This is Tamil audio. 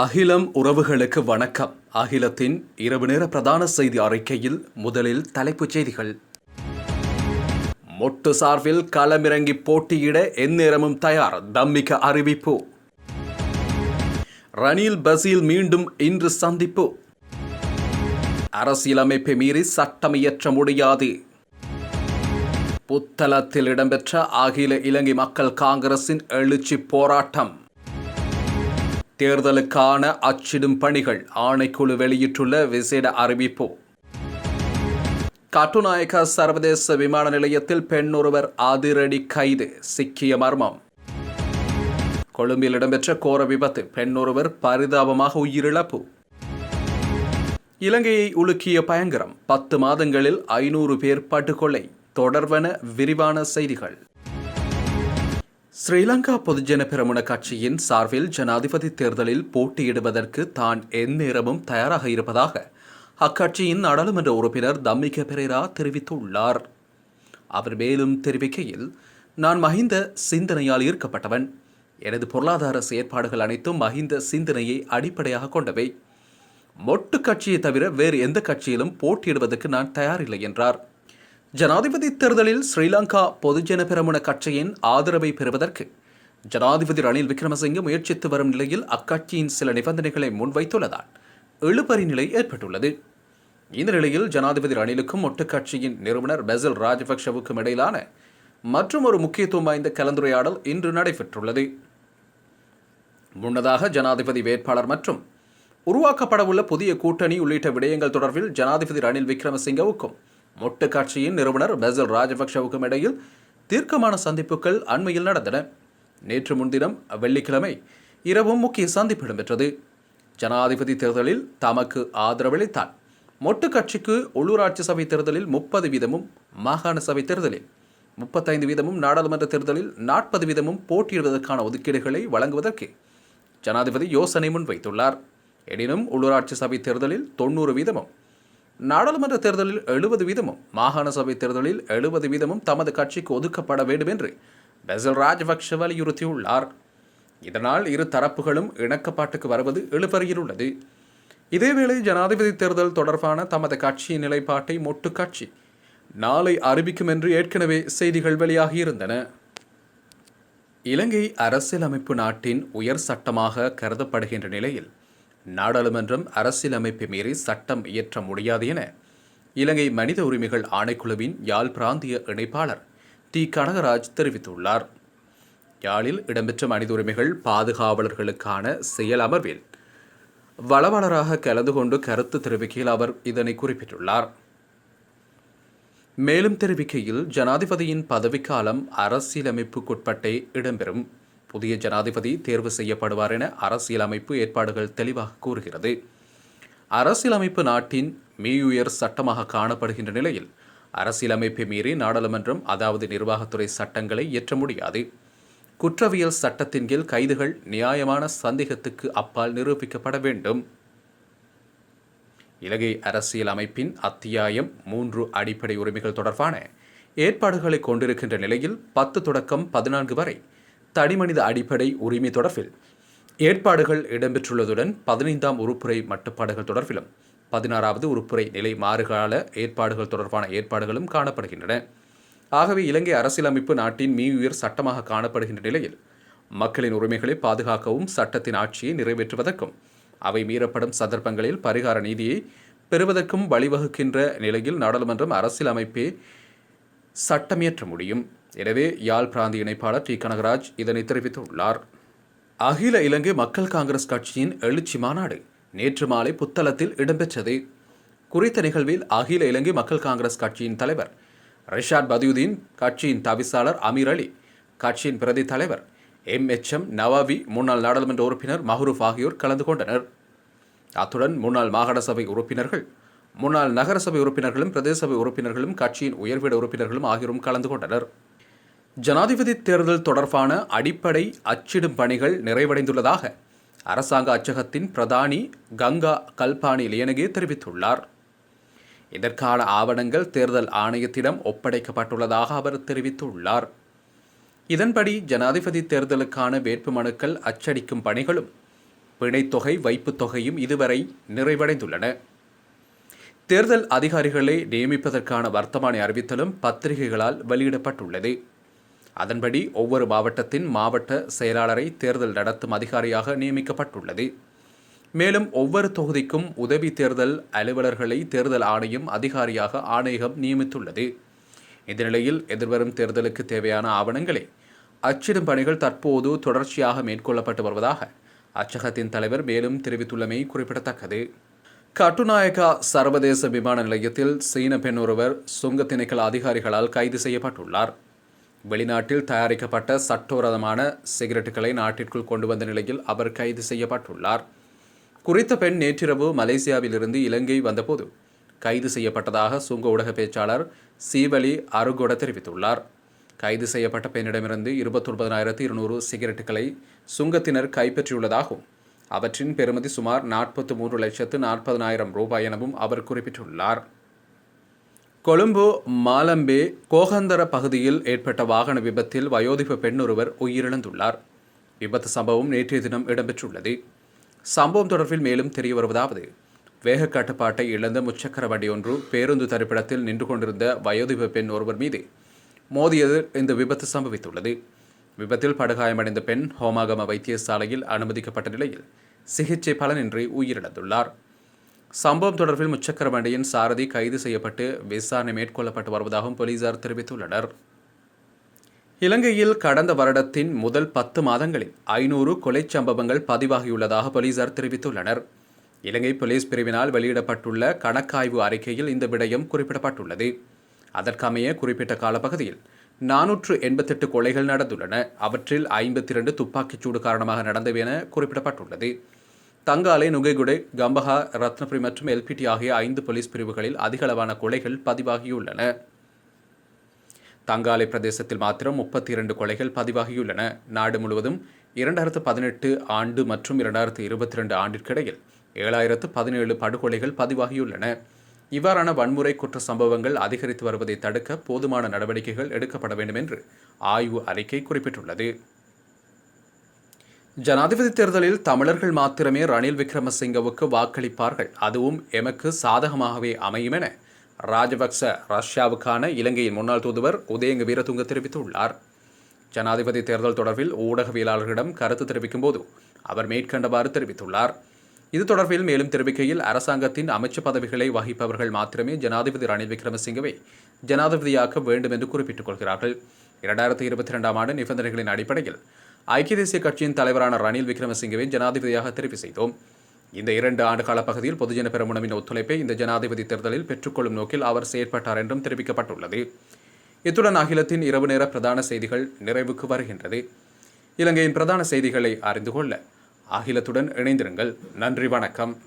அகிலம் உறவுகளுக்கு வணக்கம். அகிலத்தின் இரவு நேர பிரதான செய்தி அறிக்கையில் முதலில் தலைப்புச் செய்திகள். மொட்டு சார்பில் களமிறங்கி போட்டியிட எந்நேரமும் தயார். தம்மிக்க அறிவிப்பு. ரணில் பசீல் மீண்டும் இன்று சந்திப்பு. அரசியலமைப்பை மீறி சட்டமியற்ற முடியாது. புத்தளத்தில் இடம்பெற்ற அகில இலங்கை மக்கள் காங்கிரசின் எழுச்சி போராட்டம். தேர்தலுக்கான அச்சிடும் பணிகள் ஆணைக்குழு வெளியிட்டுள்ள விசேட அறிவிப்பு. கட்டுநாயக்க சர்வதேச விமான நிலையத்தில் பெண் ஒருவர் அதிரடி கைது சிக்கிய மர்மம். கொழும்பில் இடம்பெற்ற கோர விபத்து பெண் ஒருவர் பரிதாபமாக உயிரிழப்பு. இலங்கையை உலுக்கிய பயங்கரம் பத்து மாதங்களில் ஐநூறு பேர் படுகொலை தொடர்வன விரிவான செய்திகள். ஸ்ரீலங்கா பொதுஜன பெரமுன கட்சியின் சார்பில் ஜனாதிபதி தேர்தலில் போட்டியிடுவதற்கு தான் எந்நேரமும் தயாராக இருப்பதாக அக்கட்சியின் நாடாளுமன்ற உறுப்பினர் தம்மிக பெரேரா தெரிவித்துள்ளார். அவர் மேலும் தெரிவிக்கையில் நான் மஹிந்த சிந்தனையால் ஈர்க்கப்பட்டவன். எனது பொருளாதார செயற்பாடுகள் அனைத்தும் மஹிந்த சிந்தனையை அடிப்படையாக கொண்டவை. மொட்டு கட்சியை தவிர வேறு எந்த கட்சியிலும் போட்டியிடுவதற்கு நான் தயாரில்லை என்றார். ஜனாதிபதி தேர்தலில் ஸ்ரீலங்கா பொதுஜன பெரமுன கட்சியின் ஆதரவை பெறுவதற்கு ஜனாதிபதி ரணில் விக்ரமசிங்கே முயற்சித்து வரும் நிலையில் அக்கட்சியின் சில நிபந்தனைகளை முன்வைத்துள்ளதால் இழுபறி நிலை ஏற்பட்டுள்ளது. இந்த நிலையில் ஜனாதிபதி ரணிலுக்கும் ஒட்டுக்கட்சியின் நிறுவனர் பெசல் ராஜபக்ஷவுக்கும் இடையிலான மற்றும் ஒரு முக்கியத்துவம் வாய்ந்த கலந்துரையாடல் இன்று நடைபெற்றுள்ளது. முன்னதாக ஜனாதிபதி வேட்பாளர் மற்றும் உருவாக்கப்படவுள்ள புதிய கூட்டணி உள்ளிட்ட விடயங்கள் தொடர்பில் ஜனாதிபதி ரணில் விக்ரமசிங்கவுக்கும் மொட்டு கட்சியின் நிறுவனர் பெசல் ராஜபக்ஷவுக்கும் இடையில் தீர்க்கமான சந்திப்புகள் அண்மையில் நடந்தன. நேற்று முன்தினம் வெள்ளிக்கிழமை இரவும் முக்கிய சந்திப்பு இடம்பெற்றது. ஜனாதிபதி தேர்தலில் தமக்கு ஆதரவளித்தான் மொட்டு கட்சிக்கு உள்ளூராட்சி சபை தேர்தலில் முப்பது வீதமும் மாகாண சபை தேர்தலில் முப்பத்தைந்து வீதமும் நாடாளுமன்ற தேர்தலில் நாற்பது வீதமும் போட்டியிடுவதற்கான ஒதுக்கீடுகளை வழங்குவதற்கு ஜனாதிபதி யோசனை முன்வைத்துள்ளார். எனினும் உள்ளூராட்சி சபை தேர்தலில் தொண்ணூறு வீதமும் நாடாளுமன்ற தேர்தலில் எழுபது வீதமும் மாகாண சபை தேர்தலில் எழுபது வீதமும் தமது கட்சிக்கு ஒதுக்கப்பட வேண்டும் என்று பெசல் ராஜபக்ஷ வலியுறுத்தியுள்ளார். இதனால் இரு தரப்புகளும் இணக்கப்பாட்டுக்கு வருவது இழுபறியில் உள்ளது. இதேவேளை ஜனாதிபதி தேர்தல் தொடர்பான தமது கட்சியின் நிலைப்பாட்டை மொட்டு கட்சி நாளை அறிவிக்கும் என்று ஏற்கனவே செய்திகள் வெளியாகியிருந்தன. இலங்கை அரசியலமைப்பு நாட்டின் உயர் சட்டமாக கருதப்படுகின்ற நிலையில் நாடாளுமன்றம் அரசியலமைப்பை மீறி சட்டம் இயற்ற முடியாது என இலங்கை மனித உரிமைகள் ஆணைக்குழுவின் யாழ் பிராந்திய இணைப்பாளர் டி. கனகராஜ் தெரிவித்துள்ளார். யாழில் இடம்பெற்ற மனித உரிமைகள் பாதுகாவலர்களுக்கான செயல் அமர்வில் வளவளராக கலந்து கொண்டு கருத்து தெரிவிக்கையில் அவர் இதனை குறிப்பிட்டுள்ளார். மேலும் தெரிவிக்கையில் ஜனாதிபதியின் பதவிக்காலம் அரசியலமைப்புக்குட்பட்டே இடம்பெறும். புதிய ஜனாதிபதி தேர்வு செய்யப்படுவார் என அரசியலமைப்பு ஏற்பாடுகள் தெளிவாக கூறுகிறது. அரசியலமைப்பு நாட்டின் மீயுயர் சட்டமாக காணப்படுகின்ற நிலையில் அரசியலமைப்பை மீறி நாடாளுமன்றம் அதாவது நிர்வாகத்துறை சட்டங்களை இயற்ற முடியாது. குற்றவியல் சட்டத்தின் கீழ் கைதுகள் நியாயமான சந்தேகத்துக்கு அப்பால் நிரூபிக்கப்பட வேண்டும். இலங்கை அரசியல் அமைப்பின் அத்தியாயம் மூன்று அடிப்படை உரிமைகள் தொடர்பான ஏற்பாடுகளை கொண்டிருக்கின்ற நிலையில் பத்து தொடக்கம் பதினான்கு வரை தனிமனித அடிப்படை உரிமை தொடர்பில். ஏற்பாடுகள் இடம்பெற்றுள்ளதுடன் பதினைந்தாம் உறுப்புரை மட்டுப்பாடுகள் தொடர்பிலும் பதினாறாவது உறுப்புரை நிலை மாறுகால ஏற்பாடுகள் தொடர்பான ஏற்பாடுகளும் காணப்படுகின்றன. ஆகவே இலங்கை அரசியலமைப்பு நாட்டின் மீயுயிர் சட்டமாக காணப்படுகின்ற நிலையில் மக்களின் உரிமைகளை பாதுகாக்கவும் சட்டத்தின் ஆட்சியை நிறைவேற்றுவதற்கும் அவை மீறப்படும் சந்தர்ப்பங்களில் பரிகார நீதியை பெறுவதற்கும் வழிவகுக்கின்ற நிலையில் நாடாளுமன்றம் அரசியலமைப்பே சட்டமியற்ற முடியும். எனவே யாழ் பிராந்திய இணைப்பாளர் டி. கனகராஜ் இதனை தெரிவித்துள்ளார். அகில இலங்கை மக்கள் காங்கிரஸ் கட்சியின் எழுச்சி மாநாடு நேற்று மாலை புத்தளத்தில் இடம்பெற்றது. குறித்த நிகழ்வில் அகில இலங்கை மக்கள் காங்கிரஸ் கட்சியின் தலைவர் ரிஷாட் பதியுதீன் கட்சியின் தவிசாளர் அமீர் அலி கட்சியின் பிரதி தலைவர் எம். எச். எம். நவாவி முன்னாள் நாடாளுமன்ற உறுப்பினர் மஹரூப் ஆகியோர் கலந்து கொண்டனர். அத்துடன் முன்னாள் மாகாண சபை உறுப்பினர்கள் முன்னாள் நகரசபை உறுப்பினர்களும் பிரதேச சபை உறுப்பினர்களும் கட்சியின் உயர்விட உறுப்பினர்களும் ஆகியோரும் கலந்து கொண்டனர். ஜனாதிபதி தேர்தல் தொடர்பான அடிப்படை அச்சிடும் பணிகள் நிறைவடைந்துள்ளதாக அரசாங்க அச்சகத்தின் பிரதானி கங்கா கல்பானி லியனகே தெரிவித்துள்ளார். இதற்கான ஆவணங்கள் தேர்தல் ஆணையத்திடம் ஒப்படைக்கப்பட்டுள்ளதாக அவர் தெரிவித்துள்ளார். இதன்படி ஜனாதிபதி தேர்தலுக்கான வேட்புமனுக்கள் அச்சடிக்கும் பணிகளும் பிணைத்தொகை வைப்புத் தொகையும் இதுவரை நிறைவடைந்துள்ளன. தேர்தல் அதிகாரிகளை நியமிப்பதற்கான வர்த்தமானி அறிவித்தலும் பத்திரிகைகளால் வெளியிடப்பட்டுள்ளது. அதன்படி ஒவ்வொரு மாவட்டத்தின் மாவட்ட செயலாளரை தேர்தல் நடத்தும் அதிகாரியாக நியமிக்கப்பட்டுள்ளது. மேலும் ஒவ்வொரு தொகுதிக்கும் உதவி தேர்தல் அலுவலர்களை தேர்தல் ஆணையம் அதிகாரியாக ஆணையகம் நியமித்துள்ளது. இந்த நிலையில் எதிர்வரும் தேர்தலுக்கு தேவையான ஆவணங்களை அச்சிடும் பணிகள் தற்போது தொடர்ச்சியாக மேற்கொள்ளப்பட்டு வருவதாக அச்சகத்தின் தலைவர் மேலும் தெரிவித்துள்ளமை குறிப்பிடத்தக்கது. கட்டுநாயக்கா சர்வதேச விமான நிலையத்தில் சீன பெண் ஒருவர் சுங்க திணைக்கள அதிகாரிகளால் கைது செய்யப்பட்டுள்ளார். வெளிநாட்டில் தயாரிக்கப்பட்ட சட்டவிரோதமான சிகரெட்டுகளை நாட்டிற்குள் கொண்டு வந்த நிலையில் அவர் கைது செய்யப்பட்டுள்ளார். குறித்த பெண் நேற்றிரவு மலேசியாவிலிருந்து இலங்கை வந்தபோது கைது செய்யப்பட்டதாக சுங்க ஊடக பேச்சாளர் சீவலி அருகொட தெரிவித்துள்ளார். கைது செய்யப்பட்ட பெண்ணிடமிருந்து இருபத்தொன்பதாயிரத்தி இருநூறு சிகரெட்டுகளை சுங்கத்தினர் கைப்பற்றியுள்ளதாகவும் அவற்றின் பெறுமதி சுமார் நாற்பத்தி மூன்று லட்சத்து நாற்பதனாயிரம் ரூபாய் எனவும் அவர் குறிப்பிட்டுள்ளார். கொழும்பு மாலம்பே கோகந்தர பகுதியில் ஏற்பட்ட வாகன விபத்தில் வயோதிப பெண் ஒருவர் உயிரிழந்துள்ளார். விபத்து சம்பவம் நேற்றைய தினம் இடம்பெற்றுள்ளது. சம்பவம் தொடர்பில் மேலும் தெரிய வருவதாவது வேக கட்டுப்பாட்டை இழந்த முச்சக்கர வண்டி ஒன்று பேருந்து தரிப்பிடத்தில் நின்று கொண்டிருந்த வயோதிப பெண் ஒருவர் மீது மோதியது இந்த விபத்து சம்பவித்துள்ளது. விபத்தில் படுகாயமடைந்த பெண் ஹோமாகம வைத்தியசாலையில் அனுமதிக்கப்பட்ட நிலையில் சிகிச்சை பலனின்றி உயிரிழந்துள்ளார். சம்பவம் தொடர்பில் முச்சக்கர வண்டியின் சாரதி கைது செய்யப்பட்டு விசாரணை மேற்கொள்ளப்பட்டு வருவதாகவும் போலீசார் தெரிவித்துள்ளனர். இலங்கையில் கடந்த வருடத்தின் முதல் பத்து மாதங்களில் ஐநூறு கொலை சம்பவங்கள் பதிவாகியுள்ளதாக போலீசார் தெரிவித்துள்ளனர். இலங்கை போலீஸ் பிரிவினால் வெளியிடப்பட்டுள்ள கணக்காய்வு அறிக்கையில் இந்த விடயம் குறிப்பிடப்பட்டுள்ளது. அதற்கமைய குறிப்பிட்ட காலப்பகுதியில் நானூற்று எண்பத்தெட்டு கொலைகள் நடந்துள்ளன. அவற்றில் ஐம்பத்தி இரண்டு துப்பாக்கிச்சூடு காரணமாக நடந்தவை என குறிப்பிடப்பட்டுள்ளது. தங்காலை நுகைகுடை கம்பஹா ரத்னபுரி மற்றும் எல்பிடி ஆகிய ஐந்து போலீஸ் பிரிவுகளில் அதிகளவான கொலைகள் பதிவாகியுள்ளன. தங்காலை பிரதேசத்தில் மாத்திரம் முப்பத்தி இரண்டு கொலைகள் பதிவாகியுள்ளன. நாடு முழுவதும் இரண்டாயிரத்து பதினெட்டு ஆண்டு மற்றும் இரண்டாயிரத்து இருபத்தி ரெண்டு ஆண்டிற்கிடையில் ஏழாயிரத்து பதினேழு படுகொலைகள் பதிவாகியுள்ளன. இவ்வாறான வன்முறை குற்ற சம்பவங்கள் அதிகரித்து வருவதை தடுக்க போதுமான நடவடிக்கைகள் எடுக்கப்பட வேண்டும் என்று ஆய்வு அறிக்கை குறிப்பிட்டுள்ளது. ஜனாதிபதி தேர்தலில் தமிழர்கள் மாத்திரமே ரணில் விக்ரமசிங்கவுக்கு வாக்களிப்பார்கள். அதுவும் எமக்கு சாதகமாகவே அமையும் என ராஜபக்ச ரஷ்யாவுக்கான இலங்கையின் முன்னாள் தூதுவர் உதயங்க வீரதுங்க தெரிவித்துள்ளார். ஜனாதிபதி தேர்தல் தொடர்பில் ஊடகவியலாளர்களிடம் கருத்து தெரிவிக்கும் போது அவர் மேற்கண்டவாறு தெரிவித்துள்ளார். இது தொடர்பில் மேலும் தெரிவிக்கையில் அரசாங்கத்தின் அமைச்சு பதவிகளை வகிப்பவர்கள் மாத்திரமே ஜனாதிபதி ரணில் விக்ரமசிங்கவை ஜனாதிபதியாக்க வேண்டும் என்று குறிப்பிட்டுக் கொள்கிறார்கள். இரண்டாயிரத்தி இருபத்தி ரெண்டாம் ஆண்டு நிபந்தனைகளின் அடிப்படையில் ஐக்கிய தேசிய கட்சியின் தலைவரான ரணில் விக்ரமசிங்கவை ஜனாதிபதியாக தெரிவு செய்தோம். இந்த இரண்டு ஆண்டு கால பகுதியில் பொதுஜன பெருமுனவின் ஒத்துழைப்பை இந்த ஜனாதிபதி தேர்தலில் பெற்றுக்கொள்ளும் நோக்கில் அவர் செயற்பட்டார் என்றும் தெரிவிக்கப்பட்டுள்ளது. இத்துடன் அகிலத்தின் இரவு நேர பிரதான செய்திகள் நிறைவுக்கு வருகின்றது. இலங்கையின் பிரதான செய்திகளை அறிந்து கொள்ள அகிலத்துடன் இணைந்திருங்கள். நன்றி வணக்கம்.